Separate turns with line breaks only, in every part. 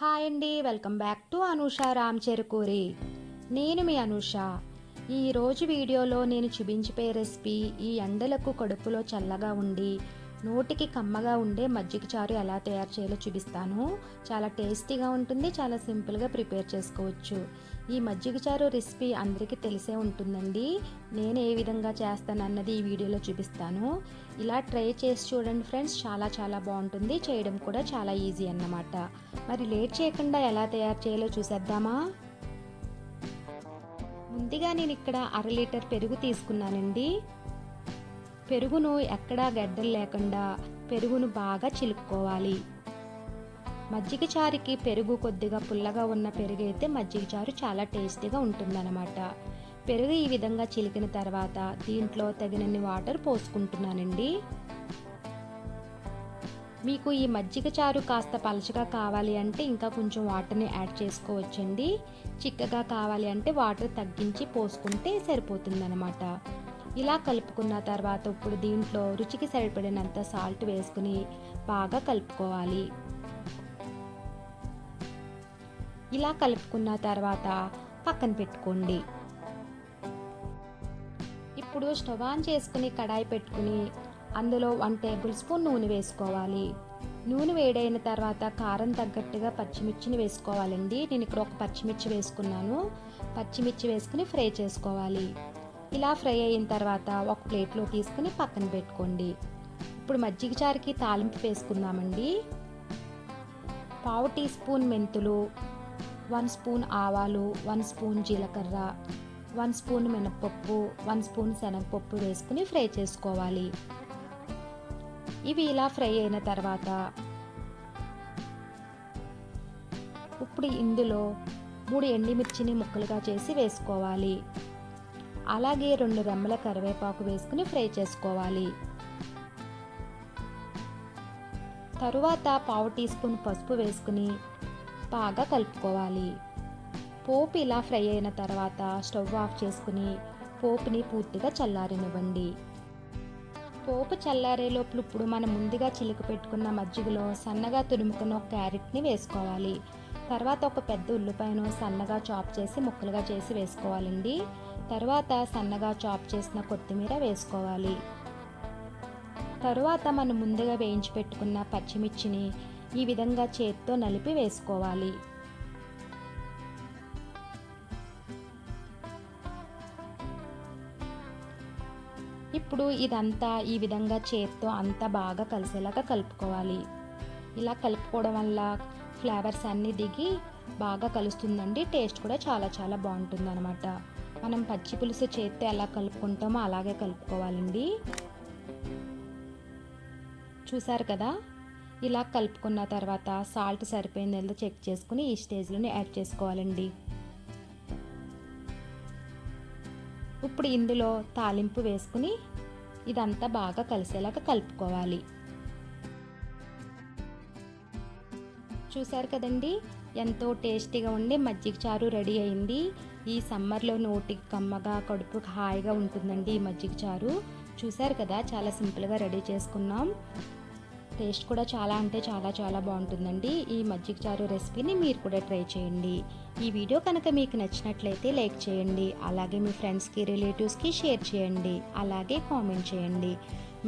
Hi అండి welcome back to Anusha Ram Cherukuri. నేను మీ అనూష. ఈరోజు వీడియోలో నేను చూపించిపోయే రెసిపీ ఈ ఎండలకు కడుపులో చల్లగా ఉండి నోటికి కమ్మగా ఉండే మజ్జిగ చారు ఎలా తయారు చేయాలో చూపిస్తాను. చాలా టేస్టీగా ఉంటుంది చాలా సింపుల్గా ప్రిపేర్ చేసుకోవచ్చు. ఈ మజ్జిగ చారు రెసిపీ అందరికీ తెలిసే ఉంటుందండి. నేను ఏ విధంగా చేస్తాను అన్నది ఈ వీడియోలో చూపిస్తాను. ఇలా ట్రై చేసి చూడండి ఫ్రెండ్స్ చాలా చాలా బాగుంటుంది చేయడం కూడా చాలా ఈజీ అన్నమాట. మరి లేట్ చేయకుండా ఎలా తయారు చేయాలో చూసేద్దామా? ముందుగా నేను ఇక్కడ అర లీటర్ పెరుగు తీసుకున్నానండి. పెరుగును ఎక్కడా గడ్డలు లేకుండా పెరుగును బాగా చిలుక్కోవాలి. మజ్జిగ చారుకి పెరుగు కొద్దిగా పుల్లగా ఉన్న పెరుగు అయితే మజ్జిగ చారు చాలా టేస్టీగా ఉంటుందన్నమాట. పెరుగు ఈ విధంగా చిలికిన తర్వాత దీంట్లో తగినన్ని వాటర్ పోసుకుంటున్నానండి. మీకు ఈ మజ్జిగ చారు కాస్త పలచగా కావాలి అంటే ఇంకా కొంచెం వాటర్ని యాడ్ చేసుకోవచ్చండి. చిక్కగా కావాలి అంటే వాటర్ తగ్గించి పోసుకుంటే సరిపోతుందన్నమాట. ఇలా కలుపుకున్న తర్వాత ఇప్పుడు దీంట్లో రుచికి సరిపడినంత సాల్ట్ వేసుకుని బాగా కలుపుకోవాలి. ఇలా కలుపుకున్న తర్వాత పక్కన పెట్టుకోండి. ఇప్పుడు స్టవ్ ఆన్ చేసుకుని కడాయి పెట్టుకుని అందులో వన్ టేబుల్ స్పూన్ నూనె వేసుకోవాలి. నూనె వేడైన తర్వాత కారం తగ్గట్టుగా పచ్చిమిర్చిని వేసుకోవాలండి. నేను ఇక్కడ ఒక పచ్చిమిర్చి వేసుకున్నాను. పచ్చిమిర్చి వేసుకుని ఫ్రై చేసుకోవాలి. ఇలా ఫ్రై అయిన తర్వాత ఒక ప్లేట్లో తీసుకుని పక్కన పెట్టుకోండి. ఇప్పుడు మజ్జిగ చారుకి తాలింపు వేసుకుందామండి. పావు టీ స్పూన్ మెంతులు వన్ స్పూన్ ఆవాలు వన్ స్పూన్ జీలకర్ర వన్ స్పూన్ మినప్పప్పు వన్ స్పూన్ శనగపప్పు వేసుకుని ఫ్రై చేసుకోవాలి. ఇవి ఇలా ఫ్రై అయిన తర్వాత ఇప్పుడు ఇందులో మూడు ఎండిమిర్చిని ముక్కలుగా చేసి వేసుకోవాలి. అలాగే రెండు రెమ్మల కరివేపాకు వేసుకుని ఫ్రై చేసుకోవాలి. తరువాత పావు టీ స్పూన్ పసుపు వేసుకుని బాగా కలుపుకోవాలి. పోపు ఇలా ఫ్రై అయిన తర్వాత స్టవ్ ఆఫ్ చేసుకుని పోపుని పూర్తిగా చల్లారనివ్వండి. పోపు చల్లారేలోపు ఇప్పుడు మనం ముందుగా చిలుక పెట్టుకున్న మజ్జిగలో సన్నగా తురుముకున్న ఒక క్యారెట్ని వేసుకోవాలి. తర్వాత ఒక పెద్ద ఉల్లిపాయను సన్నగా చాప్ చేసి ముక్కలుగా చేసి వేసుకోవాలండి. తర్వాత సన్నగా చాప్ చేసిన కొత్తిమీర వేసుకోవాలి. తరువాత మనం ముందుగా వేయించి పెట్టుకున్న పచ్చిమిర్చిని ఈ విధంగా చేత్తో నలిపి వేసుకోవాలి. ఇప్పుడు ఇదంతా ఈ విధంగా చేత్తో అంతా బాగా కలిసేలాగా కలుపుకోవాలి. ఇలా కలుపుకోవడం వల్ల ఫ్లేవర్స్ అన్నీ దిగి బాగా కలుస్తుందండి. టేస్ట్ కూడా చాలా చాలా బాగుంటుంది అనమాట మనం పచ్చి పులుసు చేస్తే ఎలా కలుపుకుంటామో అలాగే కలుపుకోవాలండి. చూసారు కదా? ఇలా కలుపుకున్న తర్వాత సాల్ట్ సరిపోయిందో చెక్ చేసుకుని ఈ స్టేజ్లోనే యాడ్ చేసుకోవాలండి. ఇప్పుడు ఇందులో తాలింపు వేసుకుని ఇదంతా బాగా కలిసేలాగా కలుపుకోవాలి. చూసారు కదండి? ఎంతో టేస్టీగా ఉండే మజ్జిగ చారు రెడీ అయింది. ఈ సమ్మర్లో నోటికి కమ్మగా కడుపుకి హాయిగా ఉంటుందండి ఈ మజ్జిగ చారు. చూశారు కదా చాలా సింపుల్గా రెడీ చేసుకున్నాం. టేస్ట్ కూడా చాలా అంటే చాలా చాలా బాగుంటుందండి. ఈ మజ్జిగ చారు రెసిపీని మీరు కూడా ట్రై చేయండి. ఈ వీడియో కనుక మీకు నచ్చినట్లయితే లైక్ చేయండి. అలాగే మీ ఫ్రెండ్స్కి రిలేటివ్స్కి షేర్ చేయండి. అలాగే కామెంట్ చేయండి.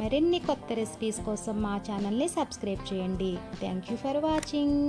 మరిన్ని కొత్త రెసిపీస్ కోసం మా ఛానల్ని సబ్స్క్రైబ్ చేయండి. Thank you for watching.